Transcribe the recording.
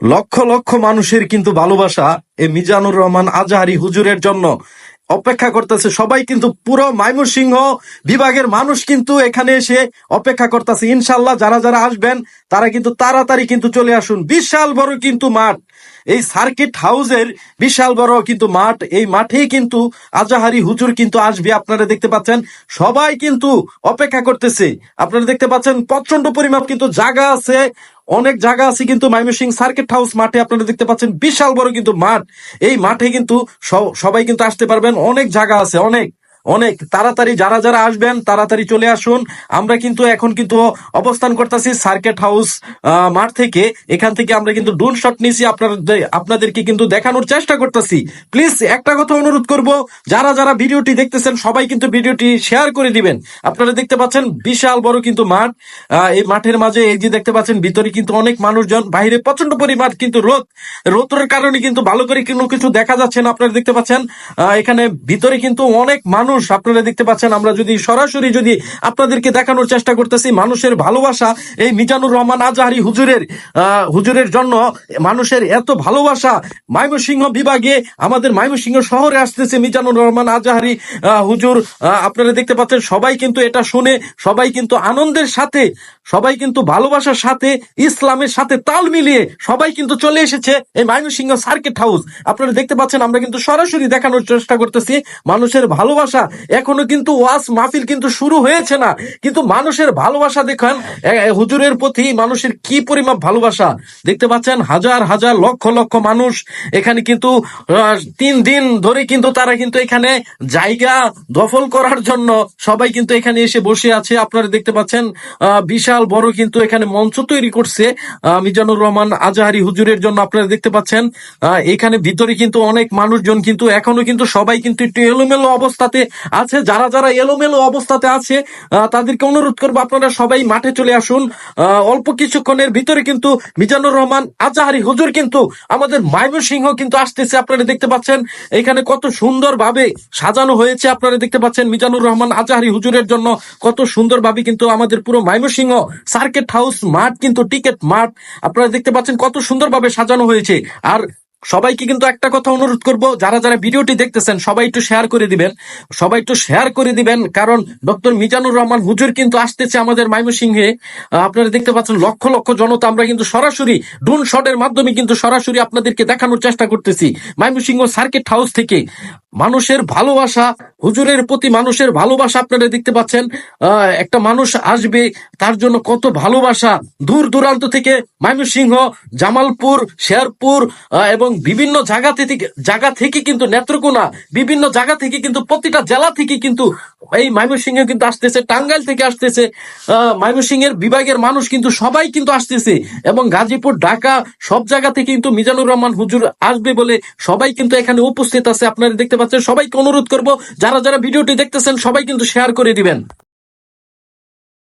লক্ষ লক্ষ মানুষের কিন্তু ভালোবাসা এই মিজানুর রহমান আজাহারি হুজুরের জন্য অপেক্ষা করতেছে। সবাই কিন্তু পুরো ময়মনসিংহ বিভাগের মানুষ কিন্তু এখানে এসে অপেক্ষা করতেছে। ইনশাল্লাহ যারা যারা আসবেন, তারা কিন্তু তাড়াতাড়ি কিন্তু চলে আসুন। বিশাল বড় কিন্তু মাঠ। এই সার্কিট হাউসের বিশাল বড় কিন্তু মাঠ। এই মাঠেই কিন্তু আজাহারি হুজুর কিন্তু আসবে, আপনারা দেখতে পাচ্ছেন। সবাই কিন্তু অপেক্ষা করতেছে। আপনারা দেখতে পাচ্ছেন প্রচণ্ড পরিমাপ কিন্তু জায়গা আছে। অনেক জায়গা আছে কিন্তু ময়মনসিং সার্কিট হাউস মাঠে আপনারা দেখতে পাচ্ছেন বিশাল বড় কিন্তু মাঠ। এই মাঠে কিন্তু সবাই কিন্তু আসতে পারবেন। অনেক জায়গা আছে, অনেক। অনেক। তাড়াতাড়ি যারা যারা আসবেন, তাড়াতাড়ি চলে আসুন। আমরা কিন্তু এখন কিন্তু অবস্থান করতেছি সার্কেট হাউস মাঠ থেকে। এখান থেকে আমরা কিন্তু ড্রোন শট নিয়েছি। আপনাদের, আপনাদেরকে কিন্তু দেখানোর চেষ্টা করতেছি। প্লিজ, একটা কথা অনুরোধ করব। যারা যারা ভিডিওটি দেখতেছেন, সবাই কিন্তু ভিডিওটি শেয়ার করে দিবেন। আপনারা দেখতে পাচ্ছেন বিশাল বড় কিন্তু মাঠ। এই মাঠের মাঝে এই যে দেখতে পাচ্ছেন, ভিতরে কিন্তু অনেক মানুষজন। বাইরে প্রচণ্ড পরিমাণ কিন্তু রোদ। রোদের কারণে কিন্তু ভালো করে কোনো কিছু দেখা যাচ্ছে না। আপনারা দেখতে পাচ্ছেন এখানে ভিতরে কিন্তু অনেক মানুষ আপনারা দেখতে পাচ্ছেন, আমরা যদি সরাসরি যদি আপনাদেরকে দেখানোর চেষ্টা করতেছি, মানুষের ভালোবাসা, এই মিজানুর রহমান আজাহারি হুজুরের হুজুরের জন্য মানুষের এত ভালোবাসা, ময়মনসিংহ বিভাগে আমাদের ময়মনসিংহ শহরে আসতেছে মিজানুর রহমান আজাহারি হুজুর আপনারা দেখতে পাচ্ছেন, সবাই কিন্তু এটা শুনে, সবাই কিন্তু আনন্দের সাথে, সবাই কিন্তু ভালোবাসার সাথে, ইসলামের সাথে তাল মিলিয়ে সবাই কিন্তু চলে এসেছে এই ময়মনসিংহ সার্কিট হাউস। আপনারা দেখতে পাচ্ছেন, আমরা কিন্তু সরাসরি দেখানোর চেষ্টা করতেছি, মানুষের ভালোবাসা এখনও কিন্তু ওয়াস মাহফিল কিন্তু শুরু হয়েছে না। কিন্তু মানুষের ভালোবাসা দেখেন হুজুরের প্রতি মানুষের কি পরিমাপ ভালোবাসা? দেখতে পাচ্ছেন, হাজার হাজার, লক্ষ লক্ষ মানুষ এখানে কিন্তু তিন দিন ধরে কিন্তু তারা কিন্তু এখানে জায়গা দখল করার জন্য সবাই কিন্তু এখানে এসে বসে আছে। আপনারা দেখতে পাচ্ছেন বিশাল বড় কিন্তু এখানে মঞ্চ তৈরি করছে মিজানুর রহমান আজাহারি হুজুরের জন্য আপনারা দেখতে পাচ্ছেন এখানে ভিতরে কিন্তু অনেক মানুষজন কিন্তু এখনও কিন্তু সবাই কিন্তু একটু এলোমেলো অবস্থাতে আছে, যারা যারা এলোমেলো অবস্থাতে আছে তাদেরকে অনুরোধ করব আপনারা সবাই মাঠে চলে আসুন। অল্প কিছুক্ষণের ভিতরে কিন্তু মিজানুর রহমান, আজাহারি হুজুর কিন্তু আমাদের ময়মনসিংহ কিন্তু আসতেছে, আপনারা দেখতে পাচ্ছেন। এখানে কত সুন্দর ভাবে সাজানো হয়েছে, আপনারা দেখতে পাচ্ছেন মিজানুর রহমান, আজাহারি হুজুরের জন্য কত সুন্দর ভাবে কিন্তু আমাদের পুরো ময়মনসিংহ সার্কেট হাউস মাঠ কিন্তু টিকেট মাঠ, আপনারা দেখতে পাচ্ছেন কত সুন্দর ভাবে সাজানো হয়েছে। আর সবাইকে কিন্তু একটা কথা অনুরোধ করব যারা যারা ভিডিওটি দেখতেছেন সবাই একটু শেয়ার করে দিবেন। সবাই একটু শেয়ার করে দিবেন কারণ ডক্টর মিজানুর রহমান হুজুর কিন্তু আসতেছে আমাদের ময়মনসিংহে। আপনারা দেখতে পাচ্ছেন লক্ষ লক্ষ জনতা আমরা কিন্তু সরাসরি ড্রোন শটের মাধ্যমে কিন্তু সরাসরি আপনাদেরকে দেখানোর চেষ্টা করতেছি। ময়মনসিংহ সার্কিট হাউস থেকে মানুষের ভালোবাসা হুজুরের প্রতি মানুষের ভালোবাসা আপনারা দেখতে পাচ্ছেন। একটা মানুষ আসবে তার জন্য কত ভালোবাসা। দূর দূরান্ত থেকে ময়মনসিংহ জামালপুর শেরপুর আহ, এবং বিভিন্ন জায়গা থেকে জায়গা থেকে কিন্তু নেত্রকোনা, বিভিন্ন জায়গা থেকে কিন্তু প্রতিটা জেলা থেকে কিন্তু এই ময়মনসিংহে কিন্তু আসতেছে, টাঙ্গাইল থেকে আসতেছে ময়মনসিংহের বিভাগের মানুষ কিন্তু সবাই কিন্তু আসতেছে এবং গাজীপুর, ঢাকা সব জায়গা থেকে কিন্তু মিজানুর রহমান হুজুর আসবে বলে সবাই কিন্তু এখানে উপস্থিত আছে। আপনারা দেখতে পাচ্ছেন, সবাইকে অনুরোধ করব, যারা যারা ভিডিওটি দেখতেছেন সবাই কিন্তু শেয়ার করে দিবেন।